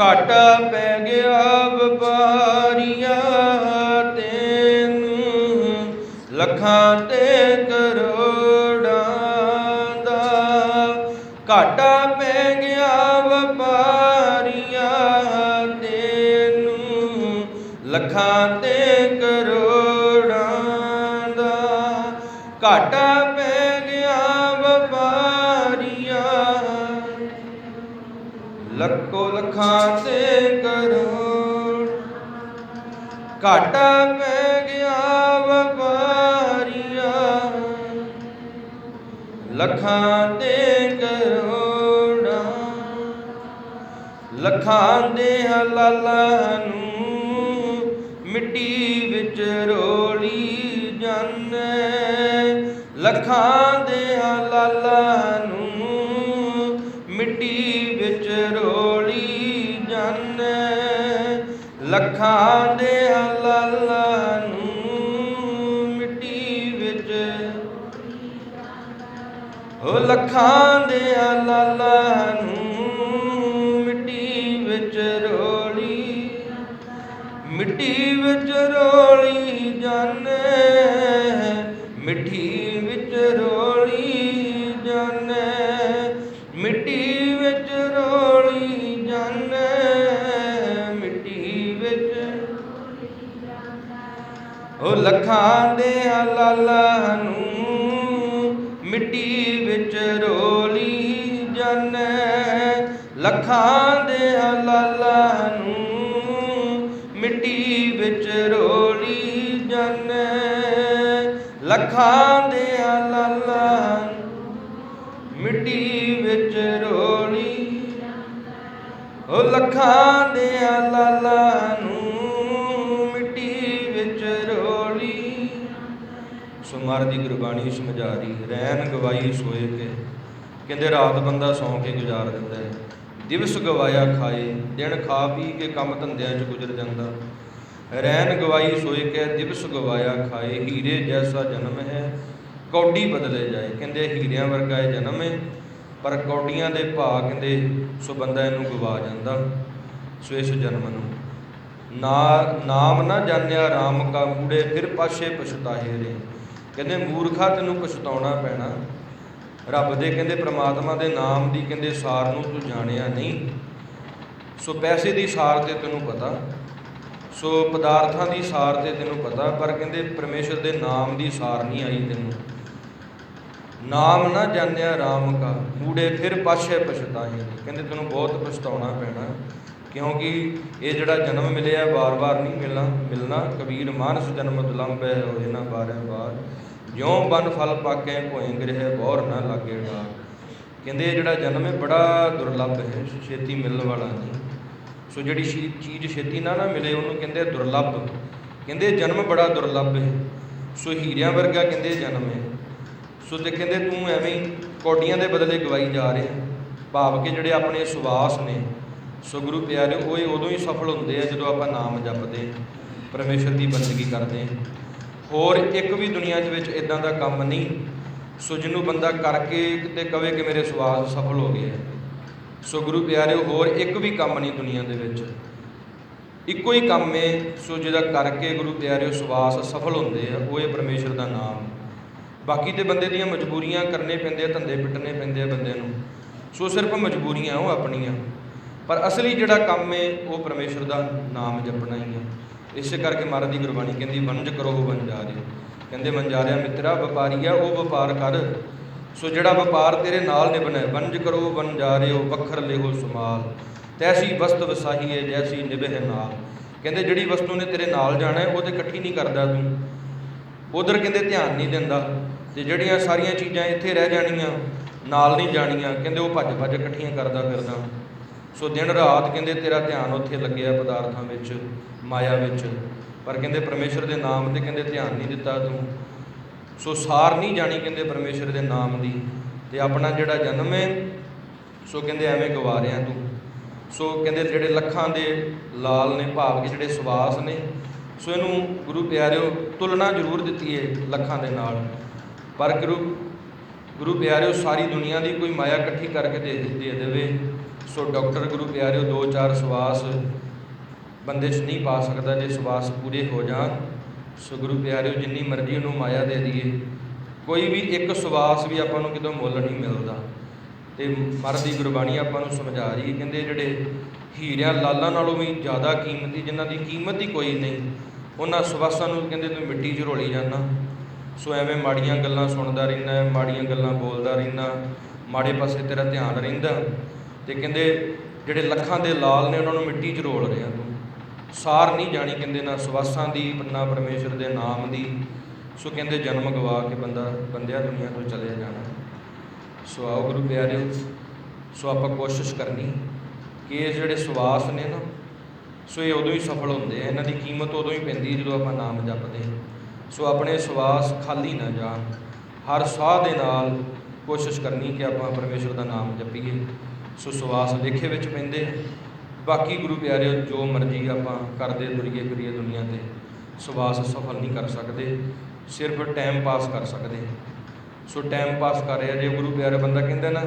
ਘਾਟਾ ਪੈ ਗਿਆ ਵਪਾਰੀਆਂ ਤੈਨੂੰ, ਲੱਖਾਂ ਤੇ ਕਰੋੜਾਂ ਦਾ। ਘਾਟਾ ਪੈ ਗਿਆ ਵਪਾਰੀਆਂ ਤੈਨੂੰ, ਲੱਖਾਂ ਤੇ ਲੱਖੋ ਲੱਖਾਂ ਤੇ ਕਰੋੜ। ਘਾਟਾ ਪੈ ਗਿਆ ਵਪਾਰੀਆਂ। ਲੱਖਾਂ ਤੇ ਕਰੋੜਾਂ। ਲੱਖਾਂ ਦੇ ਹਲਾਲਾਂ ਨੂੰ ਮਿੱਟੀ ਵਿੱਚ ਰੋਲੀ ਜਾਂਦੇ। ਲੱਖਾਂ ਦੇ ਹਲਾਲਾਂ ਨੂੰ ਮਿੱਟੀ ਲੱਖਾਂ ਦੇ ਹਲਾਲਾਂ ਨੂੰ ਮਿੱਟੀ ਵਿੱਚ। ਉਹ ਲੱਖਾਂ ਦੇ ਲਾਲਾਂ ਨੂੰ ਮਿੱਟੀ ਵਿੱਚ ਰੋਲੀ। ਮਿੱਟੀ ਵਿੱਚ ਰੋਲੀ ਜਾਣੇ ਮਿੱਟੀ ਵਿੱਚ ਰੋਲੀ ਉਹ ਲੱਖਾਂ ਦੇ ਲਾਲਾਂ ਨੂੰ, ਮਿੱਟੀ ਵਿੱਚ ਰੋਲੀ ਜਾਣੇ ਲੱਖਾਂ ਦੇ ਲਾਲਾਂ ਨੂੰ, ਮਿੱਟੀ ਵਿੱਚ ਰੋਲੀ ਜਾਣੇ ਲੱਖਾਂ ਦੇ ਲਾਲਾਂ ਮਿੱਟੀ ਵਿੱਚ ਰੋਲੀ ਉਹ ਲੱਖਾਂ ਸੁਮਰ ਦੀ ਗੁਰਬਾਣੀ ਸਮਝਾਰੀ ਰੈਨ ਗਵਾਈ ਸੋਏ ਕੇ। ਕਹਿੰਦੇ, ਰਾਤ ਬੰਦਾ ਸੌਂ ਕੇ ਗੁਜ਼ਾਰ ਦਿੰਦਾ ਹੈ ਦਿਵਸ ਗਵਾਇਆ ਖਾਏ, ਦਿਨ ਖਾ ਪੀ ਕੇ ਕੰਮ ਧੰਦਿਆਂ 'ਚ ਗੁਜ਼ਰ ਜਾਂਦਾ। ਰੈਨ ਗਵਾਈ ਸੋਏ ਕੇ, ਦਿਵਸ ਗਵਾਇਆ ਖਾਏ, ਹੀਰੇ ਜੈਸਾ ਜਨਮ ਹੈ, ਕੌਡੀ ਬਦਲੇ ਜਾਏ। ਕਹਿੰਦੇ, ਹੀਰਿਆਂ ਵਰਗਾ ਇਹ ਜਨਮ ਹੈ ਪਰ ਕੌਡੀਆਂ ਦੇ ਭਾਅ ਕਹਿੰਦੇ ਸੋ ਬੰਦਾ ਇਹਨੂੰ ਗਵਾ ਜਾਂਦਾ ਸੋ ਇਸ ਜਨਮ ਨੂੰ। ਨਾ, ਨਾਮ ਨਾ ਜਾਣਿਆ RAM ਕਾ ਮੂੜੇ, ਫਿਰ ਪਾਸ਼ੇ ਪਛਤਾਹੇ ਰੇ ਕਹਿੰਦੇ ਮੂਰਖਾ ਤੈਨੂੰ ਪਛਤਾਉਣਾ ਪੈਣਾ। ਰੱਬ ਦੇ ਕਹਿੰਦੇ ਪ੍ਰਮਾਤਮਾ ਦੇ ਨਾਮ ਦੀ ਕਹਿੰਦੇ ਸਾਰ ਨੂੰ ਤੂੰ ਜਾਣਿਆ ਨਹੀਂ। ਸੋ ਪੈਸੇ ਦੀ ਸਾਰ ਤੇ ਤੈਨੂੰ ਪਤਾ। ਸੋ ਪਦਾਰਥਾਂ ਦੀ ਸਾਰ ਤੇ ਤੈਨੂੰ ਪਤਾ, ਪਰ ਕਹਿੰਦੇ ਪਰਮੇਸ਼ਰ ਦੇ ਨਾਮ ਦੀ ਸਾਰ ਨਹੀਂ ਆਈ ਤੈਨੂੰ। ਨਾਮ ਨਾ ਜਾਣਿਆ RAM ਕਾ, ਮੂੜੇ ਫਿਰ ਪਾਛੇ ਪਛਤਾਹੇ ਰੇ ਕਹਿੰਦੇ ਤੈਨੂੰ ਬਹੁਤ ਪਛਤਾਉਣਾ ਪੈਣਾ। ਕਿਉਂਕਿ ਇਹ ਜਿਹੜਾ ਜਨਮ ਮਿਲਿਆ ਵਾਰ-ਵਾਰ ਨਹੀਂ ਮਿਲਣਾ ਮਿਲਣਾ। ਕਬੀਰ ਮਾਨਸ ਜਨਮ ਦੁਲੰਭ ਹੈ ਹੋਏ ਨਾ ਬਾਰੇ ਬਾਰ ਜਿਉ ਬਨ ਫਲ ਪਾਕੇ ਭੋਏ ਗ੍ਰਹਿ ਬੌਰ ਨਾ ਲਾਗੇ ਡਾ ਕਹਿੰਦੇ ਇਹ ਜਿਹੜਾ ਜਨਮ ਹੈ, ਬੜਾ ਦੁਰਲੱਭ ਹੈ, ਛੇਤੀ ਮਿਲਣ ਵਾਲਾ ਨਹੀਂ। ਸੋ ਜਿਹੜੀ ਸ਼ੀ- ਚੀਜ਼ ਛੇਤੀ ਨਾ ਨਾ ਮਿਲੇ, ਉਹਨੂੰ ਕਹਿੰਦੇ ਦੁਰਲੱਭ। ਕਹਿੰਦੇ ਜਨਮ ਬੜਾ ਦੁਰਲੱਭ ਹੈ। ਸੋ ਹੀਰਿਆਂ ਵਰਗਾ ਕਹਿੰਦੇ ਜਨਮ ਹੈ। ਸੋ ਤੇ ਕਹਿੰਦੇ ਤੂੰ ਐਵੇਂ ਹੀ ਕੌਡੀਆਂ ਦੇ ਬਦਲੇ ਗਵਾਈ ਜਾ ਰਿਹਾ ਭਾਵ ਕਿ ਜਿਹੜੇ ਆਪਣੇ ਸੁਵਾਸ ਨੇ ਸੋ ਗੁਰੂ ਪਿਆਰੇ ਉਹ ਹੀ ਉਦੋਂ ਹੀ ਸਫਲ ਹੁੰਦੇ ਆ ਜਦੋਂ ਆਪਾਂ ਨਾਮ ਜਪਦੇ ਹਾਂ, ਪਰਮੇਸ਼ਰ ਦੀ ਬੰਦਗੀ ਕਰਦੇ ਹੋਰ ਇੱਕ ਵੀ ਦੁਨੀਆ ਦੇ ਵਿੱਚ ਇਦਾਂ ਦਾ ਕੰਮ ਨਹੀਂ ਸੋ ਜਿਹਨੂੰ ਬੰਦਾ ਕਰਕੇ ਤੇ ਕਵੇ ਕਿ ਮੇਰੇ ਸਵਾਸ ਸਫਲ ਹੋ ਗਏ ਸੋ ਗੁਰੂ ਪਿਆਰੇ ਹੋਰ ਇੱਕ ਵੀ ਕੰਮ ਨਹੀਂ ਦੁਨੀਆ ਦੇ ਵਿੱਚ। ਇੱਕੋ ਹੀ ਕੰਮ ਹੈ ਸੋ ਜਿਹਦਾ ਕਰਕੇ ਗੁਰੂ ਪਿਆਰੇ ਸਵਾਸ ਸਫਲ ਹੁੰਦੇ ਆ ਉਹ ਹੈ ਪਰਮੇਸ਼ਰ ਦਾ ਨਾਮ। ਬਾਕੀ ਤੇ ਬੰਦੇ ਦੀਆਂ ਮਜਬੂਰੀਆਂ ਕਰਨੇ ਪੈਂਦੇ ਆ ਧੰਦੇ ਪਿੱਟਣੇ ਪੈਂਦੇ ਆ ਬੰਦੇ ਨੂੰ। ਸੋ ਸਿਰਫ ਮਜਬੂਰੀਆਂ ਉਹ ਆਪਣੀਆਂ। ਪਰ ਅਸਲੀ ਜਿਹੜਾ ਕੰਮ ਹੈ ਉਹ ਪਰਮੇਸ਼ਰ ਦਾ ਨਾਮ ਜਪਣਾ ਹੀ ਹੈ। ਇਸੇ ਕਰਕੇ ਮਹਾਰਾਜ ਦੀ ਗੁਰਬਾਣੀ ਕਹਿੰਦੀ ਵੰਜ ਕਰੋ ਵੰਜਾਰੇ ਕਹਿੰਦੇ ਵੰਜਾਰਿਆ ਮਿੱਤਰਾ ਵਪਾਰੀਆ ਉਹ ਵਪਾਰ ਕਰ। ਸੋ ਜਿਹੜਾ ਵਪਾਰ ਤੇਰੇ ਨਾਲ ਨਿਭਣਾ ਹੈ, ਵੰਜ ਕਰੋ ਵੰਜਾਰਿਓ ਵੱਖਰ ਲਿਹੋ ਸੁਮਾਲ ਤੈਸੀ ਵਸਤ ਵਸਾਹੀ ਹੈ ਜੈਸੀ ਨਿਭੇ ਨਾਲ। ਕਹਿੰਦੇ ਜਿਹੜੀ ਵਸਤੂ ਨੇ ਤੇਰੇ ਨਾਲ ਜਾਣਾ ਉਹ ਤੇ ਇਕੱਠੀ ਨਹੀਂ ਕਰਦਾ ਤੂੰ। ਉਧਰ ਕਹਿੰਦੇ ਧਿਆਨ ਨਹੀਂ ਦਿੰਦਾ। ਤੇ ਜਿਹੜੀਆਂ ਸਾਰੀਆਂ ਚੀਜ਼ਾਂ ਇੱਥੇ ਰਹਿ ਜਾਣੀਆਂ ਨਾਲ ਨਹੀਂ ਜਾਣੀਆਂ ਕਹਿੰਦੇ ਉਹ ਭੱਜ ਭੱਜ ਇਕੱਠੀਆਂ ਕਰਦਾ ਫਿਰਦਾ। ਸੋ ਦਿਨ ਰਾਤ ਕਹਿੰਦੇ ਤੇਰਾ ਧਿਆਨ ਉੱਥੇ ਲੱਗਿਆ ਪਦਾਰਥਾਂ ਵਿੱਚ, ਮਾਇਆ ਵਿੱਚ। ਪਰ ਕਹਿੰਦੇ ਪਰਮੇਸ਼ਰ ਦੇ ਨਾਮ ਤੇ ਕਹਿੰਦੇ ਧਿਆਨ ਨਹੀਂ ਦਿੱਤਾ ਤੂੰ। ਸੋ ਸਾਰ ਨਹੀਂ ਜਾਣੀ ਕਹਿੰਦੇ ਪਰਮੇਸ਼ਰ ਦੇ ਨਾਮ ਦੀ। ਤੇ ਆਪਣਾ ਜਿਹੜਾ ਜਨਮ ਹੈ, ਸੋ ਕਹਿੰਦੇ ਐਵੇਂ ਗਵਾ ਰਿਆ ਤੂੰ। ਸੋ ਕਹਿੰਦੇ ਜਿਹੜੇ ਲੱਖਾਂ ਦੇ ਲਾਲ ਨੇ, ਭਾਵ ਕਿ ਜਿਹੜੇ ਸਵਾਸ ਨੇ, ਸੋ ਇਹਨੂੰ ਗੁਰੂ ਪਿਆਰਿਓ ਤੁਲਨਾ ਜ਼ਰੂਰ ਦਿੱਤੀ ਹੈ ਲੱਖਾਂ ਦੇ ਨਾਲ। ਪਰ ਗੁਰੂ ਗੁਰੂ ਪਿਆਰਿਓ ਸਾਰੀ ਦੁਨੀਆ ਦੀ ਕੋਈ ਮਾਇਆ ਇਕੱਠੀ ਕਰਕੇ ਦੇ ਦੇ ਦੇਵੇ। ਸੋ ਡਾਕਟਰ ਗੁਰੂ ਪਿਆਰਿਓ, ਦੋ ਚਾਰ ਸਵਾਸ ਬੰਦੇ 'ਚ ਨਹੀਂ ਪਾ ਸਕਦਾ ਜੇ ਸਵਾਸ ਪੂਰੇ ਹੋ ਜਾਣ। ਸੋ ਗੁਰੂ ਪਿਆਰਿਓ, ਜਿੰਨੀ ਮਰਜ਼ੀ ਉਹਨੂੰ ਮਾਇਆ ਦੇ ਦਈਏ। ਕੋਈ ਵੀ ਇੱਕ ਸਵਾਸ ਵੀ ਆਪਾਂ ਨੂੰ ਕਿਤੋਂ ਮੁੱਲ ਨਹੀਂ ਮਿਲਦਾ। ਤੇ ਮਰ ਦੀ ਗੁਰਬਾਣੀ ਆਪਾਂ ਨੂੰ ਸਮਝਾ ਰਹੀ ਹੈ, ਕਹਿੰਦੇ ਜਿਹੜੇ ਹੀਰਿਆਂ ਲਾਲਾਂ ਨਾਲੋਂ ਵੀ ਜ਼ਿਆਦਾ ਕੀਮਤੀ, ਜਿਨ੍ਹਾਂ ਦੀ ਕੀਮਤ ਹੀ ਕੋਈ ਨਹੀਂ, ਉਹਨਾਂ ਸਵਾਸਾਂ ਨੂੰ ਕਹਿੰਦੇ ਤੂੰ ਮਿੱਟੀ 'ਚ ਰੋਲੀ ਜਾਂਦਾ। ਸੋ ਐਵੇਂ ਮਾੜੀਆਂ ਗੱਲਾਂ ਸੁਣਦਾ ਰਹਿੰਦਾ, ਮਾੜੀਆਂ ਗੱਲਾਂ ਬੋਲਦਾ ਰਹਿੰਦਾ, ਮਾੜੇ ਪਾਸੇ ਤੇਰਾ ਧਿਆਨ ਰਹਿੰਦਾ। ਤੇ ਕਹਿੰਦੇ ਜਿਹੜੇ ਲੱਖਾਂ ਦੇ ਲਾਲ ਨੇ ਉਹਨਾਂ ਨੂੰ ਮਿੱਟੀ 'ਚ ਰੋਲ ਰਿਹਾ ਤੂੰ। ਸਾਰ ਨਹੀਂ ਜਾਣੀ ਕਹਿੰਦੇ ਨਾ ਸਵਾਸਾਂ ਦੀ, ਨਾ ਪਰਮੇਸ਼ਰ ਦੇ ਨਾਮ ਦੀ। ਸੋ ਕਹਿੰਦੇ ਜਨਮ ਗਵਾ ਕੇ ਬੰਦਾ ਬੰਦਿਆ ਦੁਨੀਆ ਤੋਂ ਚਲੇ ਜਾਣਾ। ਸੋ ਆਓ ਗੁਰੂ ਪਿਆਰਿਓ, ਸੋ ਆਪਾਂ ਕੋਸ਼ਿਸ਼ ਕਰਨੀ ਕਿ ਇਹ ਜਿਹੜੇ ਸਵਾਸ ਨੇ ਨਾ, ਸੋ ਇਹ ਉਦੋਂ ਹੀ ਸਫਲ ਹੁੰਦੇ ਆ। ਇਹਨਾਂ ਦੀ ਕੀਮਤ ਉਦੋਂ ਹੀ ਪੈਂਦੀ ਜਦੋਂ ਆਪਾਂ ਨਾਮ ਜਪਦੇ ਹਾਂ। ਸੋ ਆਪਣੇ ਸਵਾਸ ਖਾਲੀ ਨਾ ਜਾਣ। ਹਰ ਸਾਹ ਦੇ ਨਾਲ ਕੋਸ਼ਿਸ਼ ਕਰਨੀ ਕਿ ਆਪਾਂ ਪਰਮੇਸ਼ਰ ਦਾ ਨਾਮ ਜਪੀਏ। ਸੋ ਸਵਾਸ ਲੇਖੇ ਵਿੱਚ ਪੈਂਦੇ ਬਾਕੀ ਗੁਰੂ ਪਿਆਰਿਓ, ਜੋ ਮਰਜ਼ੀ ਆਪਾਂ ਕਰਦੇ ਦੁਰੀਏ ਕਰੀਏ ਦੁਨੀਆ ਤੇ, ਸਵਾਸ ਸਫਲ ਨਹੀਂ ਕਰ ਸਕਦੇ, ਸਿਰਫ ਟਾਈਮ ਪਾਸ ਕਰ ਸਕਦੇ। ਸੋ ਟਾਈਮ ਪਾਸ ਕਰ ਰਿਹਾ, ਜੇ ਗੁਰੂ ਪਿਆਰੇ ਬੰਦਾ ਕਹਿੰਦਾ ਨਾ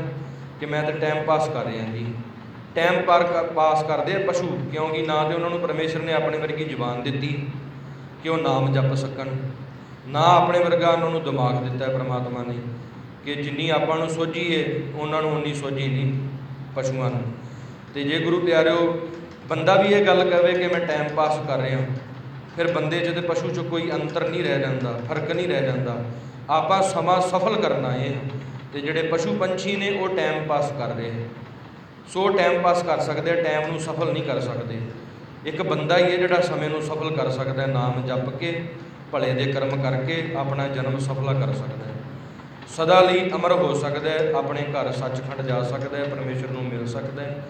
ਕਿ ਮੈਂ ਤਾਂ ਟਾਈਮ ਪਾਸ ਕਰ ਰਿਹਾ ਜੀ। ਟਾਈਮ ਪਰ ਪਾਸ ਕਰਦੇ ਆ ਪਸ਼ੂ, ਕਿਉਂਕਿ ਨਾ ਤੇ ਉਹਨਾਂ ਨੂੰ ਪਰਮੇਸ਼ਰ ਨੇ ਆਪਣੇ ਵਰਗੀ ਜ਼ੁਬਾਨ ਦਿੱਤੀ, ਕਿ ਉਹ ਨਾਮ ਜਪ ਸਕਣ। ਨਾ ਆਪਣੇ ਵਰਗਾ ਉਹਨਾਂ ਨੂੰ ਦਿਮਾਗ ਦਿੱਤਾ ਹੈ ਪ੍ਰਮਾਤਮਾ ਨੇ, ਕਿ ਜਿੰਨੀ ਆਪਾਂ ਨੂੰ ਸੋਝੀ ਹੈ ਉਹਨਾਂ ਨੂੰ ਉਨੀ ਸੋਝੀ ਨਹੀਂ। ਪਸ਼ੂਆਂ ਨੂੰ। ਤੇ ਜੇ ਗੁਰੂ ਪਿਆਰਿਓ, ਬੰਦਾ ਵੀ ਇਹ ਗੱਲ ਕਹੇ ਕਿ ਮੈਂ ਟਾਈਮ ਪਾਸ ਕਰ ਰਿਹਾ ਫਿਰ ਬੰਦੇ 'ਚ ਤੇ ਪਸ਼ੂ 'ਚ ਕੋਈ ਅੰਤਰ ਨਹੀਂ ਰਹਿ ਜਾਂਦਾ, ਫ਼ਰਕ ਨਹੀਂ ਰਹਿ ਜਾਂਦਾ। ਆਪਾਂ ਸਮਾਂ ਸਫਲ ਕਰਨਾ ਹੈ ਤੇ ਜਿਹੜੇ ਪਸ਼ੂ ਪੰਛੀ ਨੇ ਉਹ ਟਾਈਮ ਪਾਸ ਕਰ ਰਹੇ ਹੈ। ਸੋ ਟਾਈਮ ਪਾਸ ਕਰ ਸਕਦੇ ਟਾਈਮ ਨੂੰ ਸਫਲ ਨਹੀਂ ਕਰ ਸਕਦੇ। ਇੱਕ ਬੰਦਾ ਹੀ ਹੈ ਜਿਹੜਾ ਸਮੇਂ ਨੂੰ ਸਫਲ ਕਰ ਸਕਦਾ ਨਾਮ ਜਪ ਕੇ, ਭਲੇ ਦੇ ਕਰਮ ਕਰਕੇ ਆਪਣਾ ਜਨਮ ਸਫਲਾ ਕਰ ਸਕਦਾ ਹੈ। ਸਦਾ ਲਈ ਅਮਰ ਹੋ ਸਕਦਾ ਹੈ, ਆਪਣੇ ਘਰ ਸੱਚਖੰਡ ਜਾ ਸਕਦਾ ਹੈ, ਪਰਮੇਸ਼ਰ ਨੂੰ ਮਿਲ ਸਕਦਾ ਹੈ।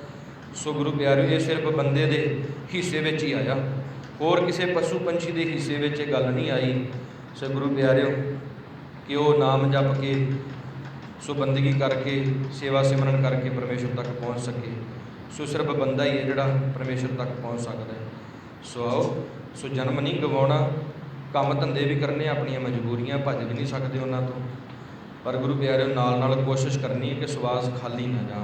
ਸੋ ਗੁਰੂ ਪਿਆਰਿਓ, ਇਹ ਸਿਰਫ ਬੰਦੇ ਦੇ ਹਿੱਸੇ ਵਿੱਚ ਹੀ ਆਇਆ। ਹੋਰ ਕਿਸੇ ਪਸ਼ੂ ਪੰਛੀ ਦੇ ਹਿੱਸੇ ਵਿੱਚ ਇਹ ਗੱਲ ਨਹੀਂ ਆਈ। ਸੋ ਗੁਰੂ ਪਿਆਰਿਓ, ਕਿ ਉਹ ਨਾਮ ਜਪ ਕੇ ਸੋ ਬੰਦਗੀ ਕਰਕੇ, ਸੇਵਾ ਸਿਮਰਨ ਕਰਕੇ ਪਰਮੇਸ਼ਰ ਤੱਕ ਪਹੁੰਚ ਸਕੇ। ਸੋ ਸਿਰਫ ਬੰਦਾ ਹੀ ਹੈ ਜਿਹੜਾ ਪਰਮੇਸ਼ਰ ਤੱਕ ਪਹੁੰਚ ਸਕਦਾ ਹੈ। ਸੋ ਆਓ, ਸੋ ਜਨਮ ਨਹੀਂ ਗਵਾਉਣਾ, ਕੰਮ ਧੰਦੇ ਵੀ ਕਰਨੇ ਆਪਣੀਆਂ ਮਜਬੂਰੀਆਂ ਭੱਜ ਵੀ ਨਹੀਂ ਸਕਦੇ ਉਹਨਾਂ ਤੋਂ। ਪਰ ਗੁਰੂ ਪਿਆਰਿਓ, ਨਾਲ ਨਾਲ ਕੋਸ਼ਿਸ਼ ਕਰਨੀ ਹੈ ਕਿ ਸਵਾਸ ਖਾਲੀ ਨਾ ਜਾਣ।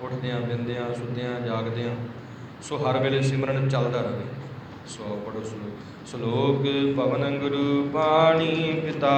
ਉੱਠਦਿਆਂ, ਬਿੰਦਿਆਂ, ਸੁੱਤਿਆਂ, ਜਾਗਦਿਆਂ, ਸੋ ਹਰ ਵੇਲੇ ਸਿਮਰਨ ਚੱਲਦਾ ਰਹੇ। ਸੋ ਪੜੋ ਸਲੋਕ। ਸਲੋਕ ਪਵਨ ਗੁਰੂ ਪਾਣੀ ਪਿਤਾ